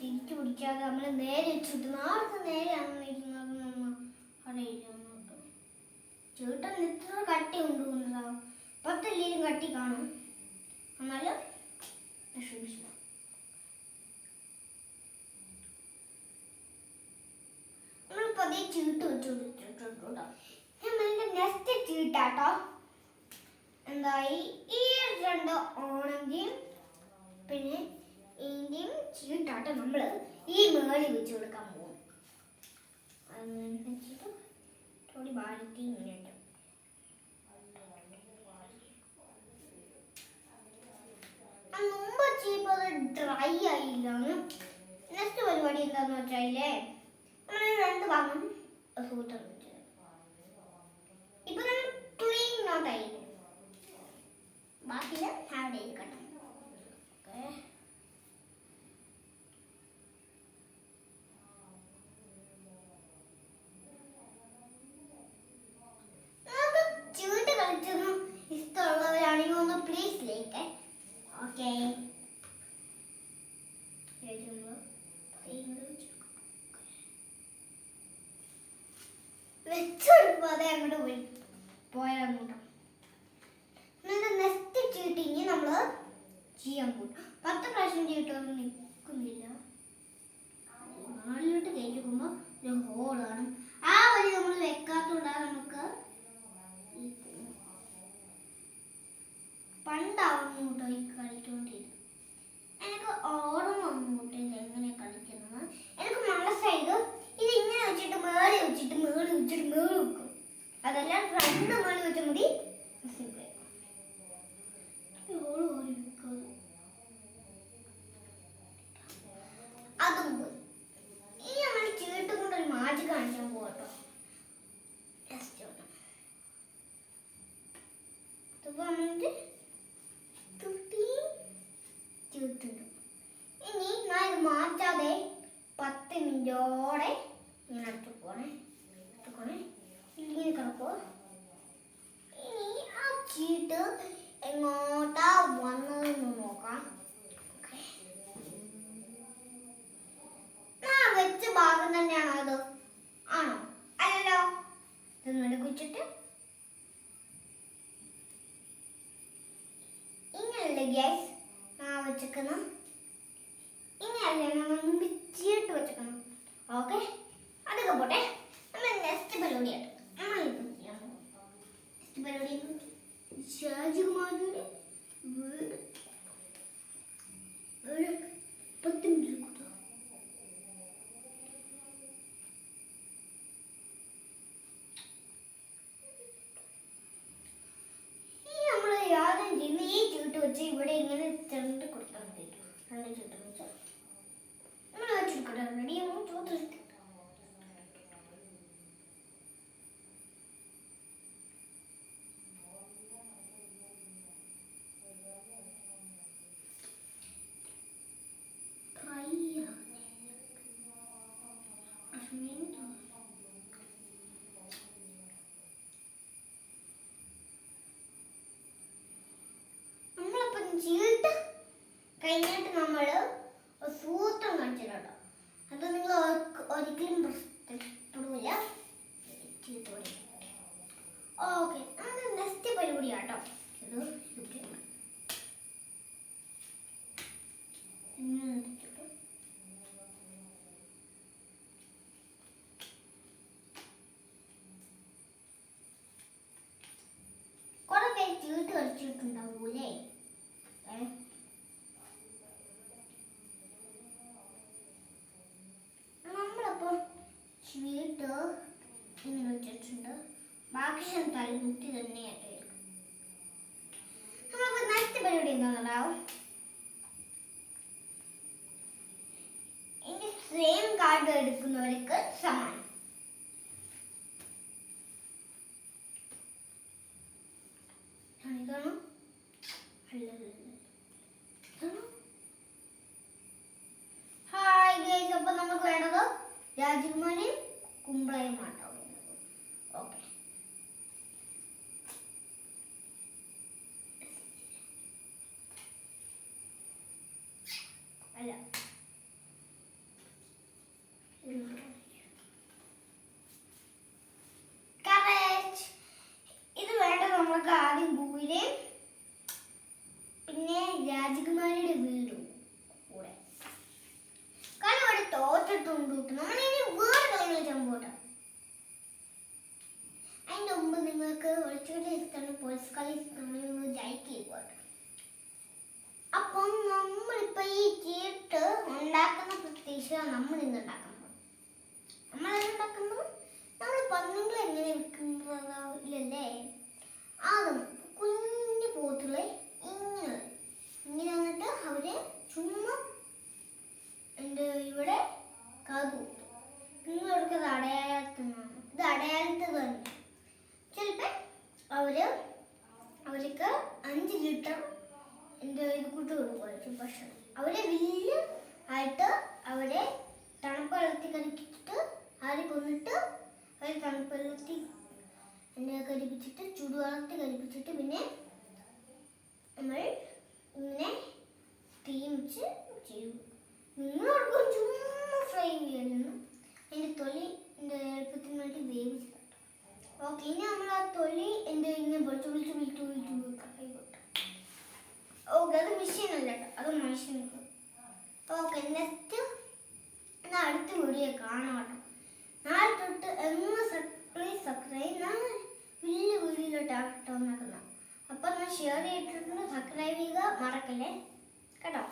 തിരിച്ചു പിടിക്കാതെ നമ്മൾ നേരെ നാളത്തെ നേരെയാണ് ഇരിക്കുന്നത് നമ്മൾ അറിയില്ല അങ്ങോട്ട് ചേട്ടൻ ഇത്ര കട്ടി കൊണ്ടുപോകുന്നതാവും പത്തല്ലേലും കട്ടി കാണും. എന്നാലും വിഷമിച്ചില്ല. നമ്മൾ പതിയെ ചീട്ട് വെച്ച് കൊടുത്തിട്ടുണ്ട് നെക്സ്റ്റ് ചീട്ടാട്ടോ. എന്തായി ഈ രണ്ട് ഓണന്റെയും പിന്നെ ഇതിന്റെയും ചീട്ടാട്ടം നമ്മൾ ഈ മേളി വെച്ച് കൊടുക്കാൻ പോകും വെച്ചിട്ട് ബാലത്തി ഇങ്ങനെ ഡ്രൈ ആയില്ലാന്ന്. നെക്സ്റ്റ് പരിപാടി എന്താന്ന് നമ്മൾ രണ്ട് ഭാഗം സൂത്രം അങ്ങോട്ട് പോയി. പോയാൽ അങ്ങോട്ട്. എന്നിട്ട് നെക്സ്റ്റ് ചീട്ടിങ് നമ്മൾ ചെയ്യാൻ പോകും പത്ത് പ്രാവശ്യം ചീട്ടൊന്നും നിൽക്കുന്നില്ല. നാലിലോട്ട് കയറ്റിക്കുമ്പോൾ ഒരു ഹോളാണ് ആ വഴി നമ്മൾ വെക്കാത്തോണ്ടാണ് നമുക്ക് ഈ പണ്ടാവുന്നു കേട്ടോ ഈ കളിച്ചോണ്ടിരുന്നത് എനിക്ക് ഓർമ്മ വന്നു ഇത് എങ്ങനെ കളിക്കുന്നത് എനിക്ക് മനസ്സായത് ഇത് ഇങ്ങനെ വെച്ചിട്ട് മേളി വെച്ചിട്ട് മേളി വെച്ചിട്ട് മേളി വെക്കും അതെല്ലാം രണ്ട് മേളി വെച്ചാൽ മതി simple. ഈ ഓൾ ഓടി വെക്കാതെ. അതും പോയി ഇനി നമ്മൾ ചീട്ട് കൊണ്ട് ഒരു മാറ്റി കാണിക്കാൻ പോകട്ടോ ജസ്റ്റ് ഒന്ന് ഇതിപ്പോ നമുക്ക് തുട്ടി ചീട്ടുണ്ട് ഇനി ഞാൻ ഇത് മാറ്റാതെ പത്ത് മിനിറ്റോടെ ഇങ്ങനെ എടുത്തു പോണേ എടുത്തോണേ ഇങ്ങനെ കിടക്കോ ഇനി ആ ചീട്ട് എങ്ങോട്ടാ വന്നതെന്ന് നോക്കാം Okay. ആ വെച്ച ഭാഗം തന്നെയാണോ അത് ആണോ അല്ലല്ലോ ഇതൊന്നും ഇങ്ങനെയല്ലേ ഗ്യാസ് ആ വെച്ചേക്കണം. ഇങ്ങനെയല്ലേ നമ്മൾ മിച്ചിട്ട് വെച്ചേക്കണം. ഓക്കെ അതൊക്കെ പോട്ടെ നമ്മൾ നെക്സ്റ്റ് പരിപാടിയായിട്ട് നമ്മൾ ഇത് ചെയ്യാൻ പോകും നെക്സ്റ്റ് പരിപാടി ഷാജികുമാരിയുടെ വീട് ഒരു പത്ത് മിനിറ്റ് കൂട്ടോ ഈ നമ്മൾ യാതൊരു ചെയ്യുന്ന ഈ ചൂട്ട് വെച്ച് ഇവിടെ ഇങ്ങനെ ചെറുണ്ട് കൊടുത്താൽ മതി രണ്ട് ചൂട്ട് വെച്ചാൽ നമ്മൾ വെച്ചെടുക്കട്ടെ റെഡി ആകുമ്പോൾ ചൂട്ട് നമ്മളിപ്പം ചീട്ട് കഴിഞ്ഞിട്ട് നമ്മൾ സൂത്രം കാണിച്ചിട്ടുണ്ടോ? അത് നിങ്ങൾ ഒരിക്കലും പ്രശ്നപ്പെടില്ല ഓക്കെ അത് നെക്സ്റ്റ് പരിപാടിയാട്ടോ. ഇത്. കുറെ പേര് ചീട്ട് കളിച്ചിട്ടുണ്ടാവൂലേ ഏ? നമ്മളപ്പോ ചീട്ട് ഇങ്ങനെ വെച്ചിട്ടുണ്ട് ബാക്കി ഞാൻ തലമുത്തി തന്നെയായിട്ട് നമുക്ക് നൈറ്റ് പരിപാടി എന്താണെന്നുണ്ടാവും ഇനി സെയിം കാർഡ് എടുക്കുന്നവർക്ക് സമ്മാനം പിന്നെ രാജകുമാരിയുടെ വീടും കൂടെ. കാരണം അവിടെ തോറ്റിട്ടുണ്ട് നമ്മൾ ഇനി വേറെ കളി കളിക്കാൻ പോട്ടെ. അതിന്റെ മുമ്പ് നിങ്ങൾക്ക് ഒളിച്ചോട്ട് എത്തുന്ന പോലീസ് കളി നമ്മൾ ജയിക്കുക പോട്ടെ. അപ്പം നമ്മളിപ്പോൾ ഈ ചീട്ട് ഉണ്ടാക്കുന്ന പ്രത്യേകിച്ച് നമ്മൾ ഇന്ന് ഉണ്ടാക്കുമ്പോൾ നമ്മളത് ഉണ്ടാക്കുമ്പോൾ നിങ്ങളവർക്ക് ഇത് അടയാളത്ത് തന്നെ ചിലപ്പോൾ അവർ അവർക്ക് അഞ്ച് ലിറ്റർ എന്റെ ഇത് കൂട്ട് കൊടുക്കുമായിരിക്കും ഭക്ഷണം. അവരെ വലിയ ആയിട്ട് അവരെ തണുപ്പ് വെള്ളത്തിൽ കളിപ്പിച്ചിട്ട് അവരെ കൊന്നിട്ട് അവരെ തണുപ്പ് വെള്ളത്തിൽ എന്നെ കരിപ്പിച്ചിട്ട് ചൂടുവെള്ളത്തിൽ കരിപ്പിച്ചിട്ട് പിന്നെ നമ്മൾ ഇങ്ങനെ തീമിച്ച് ചെയ്യും. നിങ്ങളോടൊപ്പം ചുമ്മാ ഫ്രൈ ചെയ്യുന്നു. അതിന്റെ തൊലി എന്റെ എളുപ്പത്തിന് വേണ്ടി വേവിച്ചിട്ടുണ്ട്. ഓക്കെ ഇനി നമ്മൾ ആ തൊലി എന്റെ ഇങ്ങനെ പൊളിച്ച് പൊളിച്ച് വിളിച്ച് വിളിച്ച് കൈകൊട്ടു ഓക്കെ അത് കേട്ടോ. അത് മനുഷ്യൻ ഓക്കെ നെക്സ്റ്റ് എന്നാൽ അടുത്ത വീഡിയോ കാണാം കേട്ടോ. നാളെ തൊട്ട് എന്ന് സർപ്രൈസ് സബ്സ്ക്രൈബ് ഞാൻ വലിയ വീഡിയോയിലോട്ടാണ് നോക്കുന്നത് അപ്പം ഞാൻ ഷെയർ ചെയ്തിട്ടുണ്ട്. സബ്സ്ക്രൈബ് ചെയ്യുക മറക്കല്ലേ? കേട്ടോ.